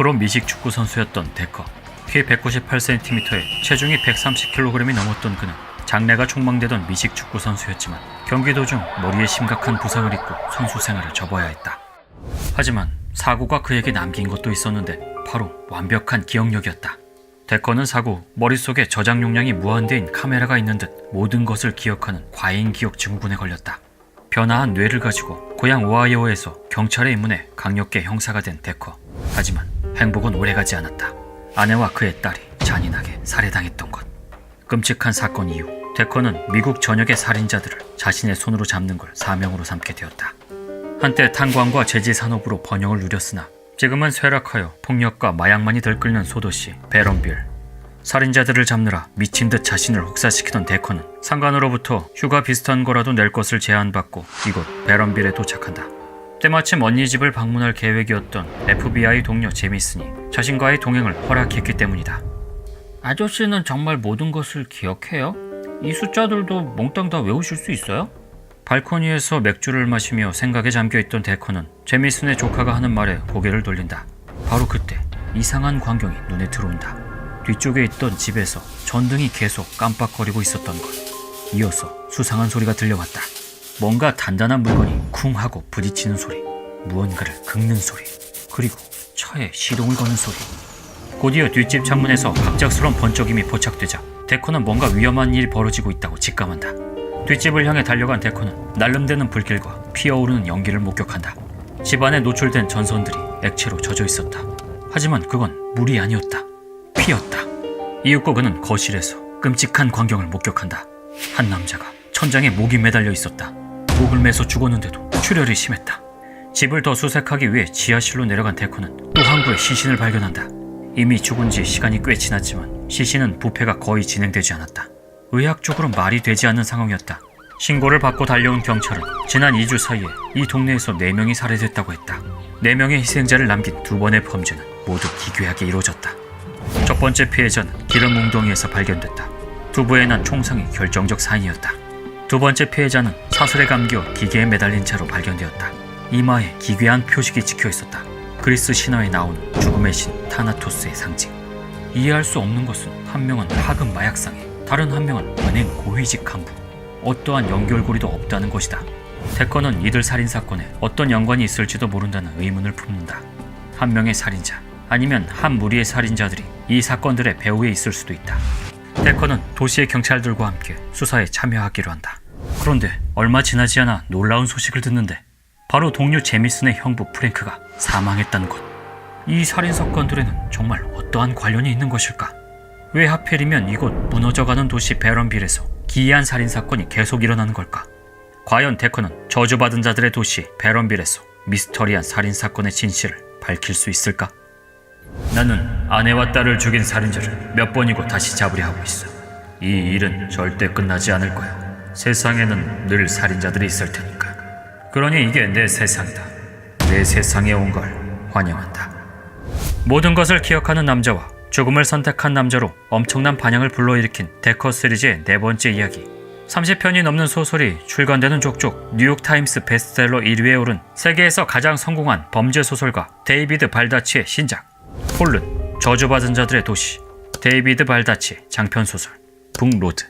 프로 미식 축구 선수였던 데커. 키 198cm에 체중이 130kg이 넘었던 그는 장래가 촉망되던 미식 축구 선수였지만 경기 도중 머리에 심각한 부상을 입고 선수 생활을 접어야 했다. 하지만 사고가 그에게 남긴 것도 있었는데 바로 완벽한 기억력이었다. 데커는 사고 머릿속에 저장 용량이 무한대인 카메라가 있는 듯 모든 것을 기억하는 과잉 기억 증후군에 걸렸다. 변화한 뇌를 가지고 고향 오하이오에서 경찰에 입문해 강력계 형사가 된 데커. 하지만 행복은 오래가지 않았다. 아내와 그의 딸이 잔인하게 살해당했던 것. 끔찍한 사건 이후 데커는 미국 전역의 살인자들을 자신의 손으로 잡는 걸 사명으로 삼게 되었다. 한때 탄광과 제지 산업으로 번영을 누렸으나 지금은 쇠락하여 폭력과 마약만이 들끓는 소도시 베런빌. 살인자들을 잡느라 미친 듯 자신을 혹사시키던 데커는 상관으로부터 휴가 비슷한 거라도 낼 것을 제안받고 이곳 베런빌에 도착한다. 때마침 언니 집을 방문할 계획이었던 FBI 동료 제미슨이 자신과의 동행을 허락했기 때문이다. 아저씨는 정말 모든 것을 기억해요? 이 숫자들도 몽땅 다 외우실 수 있어요? 발코니에서 맥주를 마시며 생각에 잠겨있던 데커는 제미슨의 조카가 하는 말에 고개를 돌린다. 바로 그때 이상한 광경이 눈에 들어온다. 뒤쪽에 있던 집에서 전등이 계속 깜빡거리고 있었던 것. 이어서 수상한 소리가 들려왔다. 뭔가 단단한 물건이 쿵 하고 부딪히는 소리. 무언가를 긁는 소리. 그리고 차에 시동을 거는 소리. 곧이어 뒷집 창문에서 갑작스러운 번쩍임이 포착되자 데코는 뭔가 위험한 일이 벌어지고 있다고 직감한다. 뒷집을 향해 달려간 데코는 날름대는 불길과 피어오르는 연기를 목격한다. 집안에 노출된 전선들이 액체로 젖어 있었다. 하지만 그건 물이 아니었다. 피였다. 이윽고 그는 거실에서 끔찍한 광경을 목격한다. 한 남자가 천장에 목이 매달려 있었다. 목을 매서 죽었는데도 출혈이 심했다. 집을 더 수색하기 위해 지하실로 내려간 데코는 또한 구의 시신을 발견한다. 이미 죽은 지 시간이 꽤 지났지만 시신은 부패가 거의 진행되지 않았다. 의학적으로 말이 되지 않는 상황이었다. 신고를 받고 달려온 경찰은 지난 2주 사이에 이 동네에서 4명이 살해됐다고 했다. 4명의 희생자를 남긴 두 번의 범죄는 모두 기괴하게 이루어졌다. 첫 번째 피해자는 기름 웅덩이에서 발견됐다. 두부에 난 총상이 결정적 사인이었다. 두 번째 피해자는 사슬에 감겨 기계에 매달린 채로 발견되었다. 이마에 기괴한 표식이 찍혀 있었다. 그리스 신화에 나오는 죽음의 신 타나토스의 상징. 이해할 수 없는 것은 한 명은 하급 마약상에 다른 한 명은 은행 고위직 간부. 어떠한 연결고리도 없다는 것이다. 데커는 이들 살인 사건에 어떤 연관이 있을지도 모른다는 의문을 품는다. 한 명의 살인자 아니면 한 무리의 살인자들이 이 사건들의 배후에 있을 수도 있다. 데커는 도시의 경찰들과 함께 수사에 참여하기로 한다. 그런데 얼마 지나지 않아 놀라운 소식을 듣는데 바로 동료 제미슨의 형부 프랭크가 사망했다는 것. 이 살인 사건들에는 정말 어떠한 관련이 있는 것일까? 왜 하필이면 이곳 무너져가는 도시 베런빌에서 기이한 살인 사건이 계속 일어나는 걸까? 과연 데커는 저주받은 자들의 도시 베런빌에서 미스터리한 살인 사건의 진실을 밝힐 수 있을까? 나는 아내와 딸을 죽인 살인자를 몇 번이고 다시 잡으려 하고 있어. 이 일은 절대 끝나지 않을 거야. 세상에는 늘 살인자들이 있을 테니까. 그러니 이게 내 세상이다. 내 세상에 온 걸 환영한다. 모든 것을 기억하는 남자와 죽음을 선택한 남자로 엄청난 반향을 불러일으킨 데커 시리즈의 네 번째 이야기. 30편이 넘는 소설이 출간되는 족족 뉴욕타임스 베스트셀러 1위에 오른 세계에서 가장 성공한 범죄 소설가 데이비드 발다치의 신작 폴른 저주받은 자들의 도시 데이비드 발다치 장편 소설 북로드